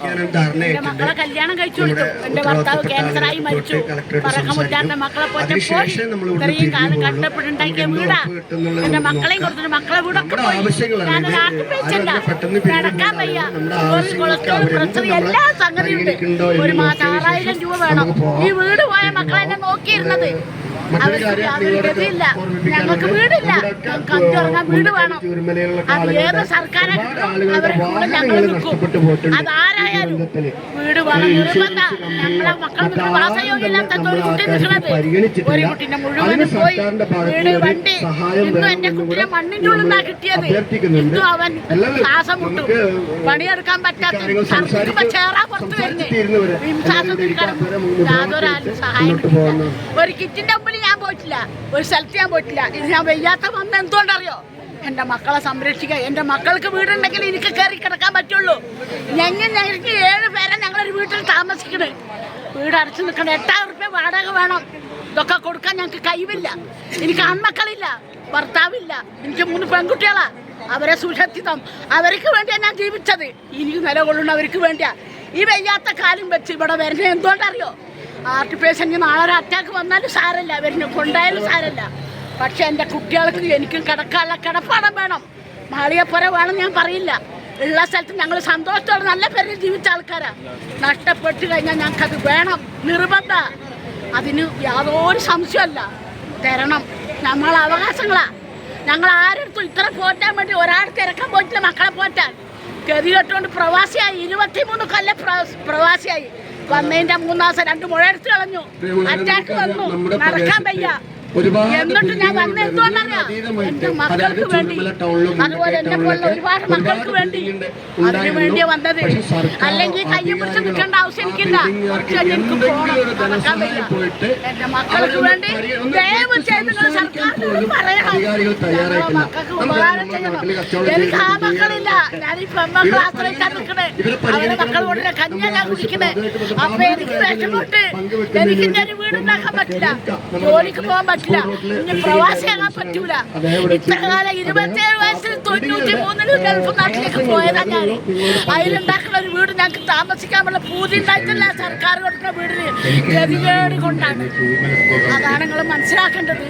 മക്കളെ കല്യാണം കഴിച്ചു കൊടുത്തു എന്റെ ഭർത്താവ് ക്യാൻസറായി മരിച്ചു. പറക്കമുറ്റാന്റെ മക്കളെ പോറ്റ പോയി. ഇത്രയും കാലം കഷ്ടപ്പെട്ടുണ്ടാക്കിയ വീടാ. എന്റെ മക്കളെയും കൊടുത്തിട്ട് മക്കളെ വീടൊക്കെ പോയി. ആർട്ടിഫിഷ്യല്ല നടക്കാൻ വയ്യ. ഷുഗർ, കൊളസ്ട്രോൾ പ്രഷർ എല്ലാ സംഗതിയുണ്ട് ഒരു മാസം ആറായിരം രൂപ വേണം. ഈ വീട് പോയ മക്കളെ എന്നെ നോക്കിയിരുന്നത്. ഞങ്ങൾക്ക് വീടില്ല. അഞ്ചുറങ്ങാൻ വീട് വേണം. അത് ഏത് സർക്കാരെ അവരുടെ കൂടെ ഞങ്ങൾ നിൽക്കും വീട് വേണം നിർബന്ധ. നമ്മളെ മക്കൾക്ക് വാസയോഗ്യമില്ലാത്ത ഒരു കുട്ടി നിൽക്കുന്നത് ഒരു കുട്ടീനെ മുഴുവനും പോയി വീട് വണ്ടി ഇന്നും എന്റെ കുട്ടിയെ മണ്ണിന്റെ ഉള്ളിൽ നിന്നാ കിട്ടിയത്. ഇന്നും അവൻ ശ്വാസം മുട്ടും. പണിയെടുക്കാൻ പറ്റാത്ത ചേറാ പുറത്ത് വരുന്നത് കിടന്നു ഒരു കിറ്റിന്റെ മുമ്പിൽ ഞാൻ പോയിട്ടില്ല. ഒരു സ്ഥലത്ത് ഞാൻ പോയിട്ടില്ല. ഇത് ഞാൻ വയ്യാത്ത വന്ന് എന്തുകൊണ്ടറിയോ? എന്റെ മക്കളെ സംരക്ഷിക്കുക. എന്റെ മക്കൾക്ക് വീടുണ്ടെങ്കിൽ എനിക്ക് കയറി കിടക്കാൻ പറ്റുള്ളൂ. ഞങ്ങൾ ഞങ്ങൾക്ക് ഏഴ് പേരെ ഞങ്ങളൊരു വീട്ടിൽ താമസിക്കണ്. വീട് അടച്ചു നിൽക്കണം എട്ടായിരം റുപ്യ വാടക വേണം. ഇതൊക്കെ കൊടുക്കാൻ ഞങ്ങൾക്ക് കഴിവില്ല. എനിക്ക് ആൺമക്കളില്ല ഭർത്താവില്ല. എനിക്ക് മൂന്ന് പെൺകുട്ടികളാ. അവരെ സുരക്ഷിതം. അവർക്ക് വേണ്ടിയാണ് ഞാൻ ജീവിച്ചത്. ഇനി നിലകൊള്ളുന്ന അവർക്ക് വേണ്ടിയാ. ഈ വയ്യാത്ത കാലം വെച്ച് ഇവിടെ വരുന്നത് എന്തുകൊണ്ടറിയോ? ആർട്ടിഫിഷ്യൽ നാളെ ഒരു അറ്റാക്ക് വന്നാലും സാരല്ല വരുന്ന കൊണ്ടായാലും സാരല്ല പക്ഷെ എന്റെ കുട്ടികൾക്ക് എനിക്കും കിടക്കാനുള്ള കിടപ്പാടം വേണം. മാളിയപ്പുര വേണം ഞാൻ പറയില്ല. ഉള്ള സ്ഥലത്ത് ഞങ്ങൾ സന്തോഷത്തോടെ നല്ല പേരിൽ ജീവിച്ച ആൾക്കാരാണ് നഷ്ടപ്പെട്ട് കഴിഞ്ഞാൽ ഞങ്ങൾക്കത് വേണം. നിർബന്ധ. അതിന് യാതൊരു സംശയമല്ല തരണം. നമ്മൾ അവകാശങ്ങളാ. ഞങ്ങൾ ആരെടുത്തും ഇത്ര പോറ്റാൻ വേണ്ടി ഒരാൾ തിരക്കാൻ പോയിട്ടില്ല മക്കളെ പോറ്റാൻ. ഗതി കെട്ടുകൊണ്ട് പ്രവാസിയായി. ഇരുപത്തിമൂന്ന് കൊല്ലം പ്ര- പ്രവാസിയായി. വന്നതിന്റെ മൂന്നാം ദിവസം രണ്ട് മുഴ എടുത്ത് കളഞ്ഞു അറ്റാക്ക് വന്നു. നടക്കാൻ വയ്യ. എന്നിട്ട് ഞാൻ വന്ന എന്തുകൊണ്ടറിയാം? എന്റെ മക്കൾക്ക് വേണ്ടി അതുപോലെ എന്നെ പോലുള്ള ഒരുപാട് മക്കൾക്ക് വേണ്ടി അതിനു വേണ്ടിയാ വന്നത്. അല്ലെങ്കിൽ കൈ പിടിച്ച് നിൽക്കേണ്ട ആവശ്യം എനിക്കില്ല. പക്ഷെ എനിക്ക് പോകണം നടക്കാൻ വയ്യ. എന്റെ മക്കൾക്ക് വേണ്ടി ദയവ് ചെയ്ത് നിങ്ങൾ സർക്കാരിനോട് പറയണം ഞങ്ങളുടെ മക്കൾക്ക് ഉപകാരം ചെയ്യണം എനിക്ക് ആ മക്കളില്ല. ഞാൻ ഈ പെൺമക്കൾ ആശ്രയിക്കാൻ നിൽക്കണേ. അവരുടെ മക്കൾ കൊണ്ടില്ല ഞാൻ കുടിക്കണേ. അപ്പൊ എനിക്ക് വിഷമുണ്ട് എനിക്ക് ഇനി ഒരു വീടുണ്ടാക്കാൻ പറ്റില്ല. ജോലിക്ക് പോകാൻ പറ്റില്ല. ഇനി പ്രവാസിയാകാൻ പറ്റൂല. ഇത്ര കാലം ഇരുപത്തിയേഴ് വയസ്സിൽ തൊണ്ണൂറ്റി മൂന്നിൽ ഗൾഫ് നാട്ടിലേക്ക് പോയതാ ഞാൻ അതിലുണ്ടാക്കുന്ന ഒരു വീട് ഞങ്ങൾക്ക് താമസിക്കാനുള്ള പൂതി ഉണ്ടായിട്ടില്ല സർക്കാർ കൊടുക്കുന്ന വീടിന്. ഗതികേട് കൊണ്ടാണ്. അതാണ് നിങ്ങൾ മനസ്സിലാക്കേണ്ടത്.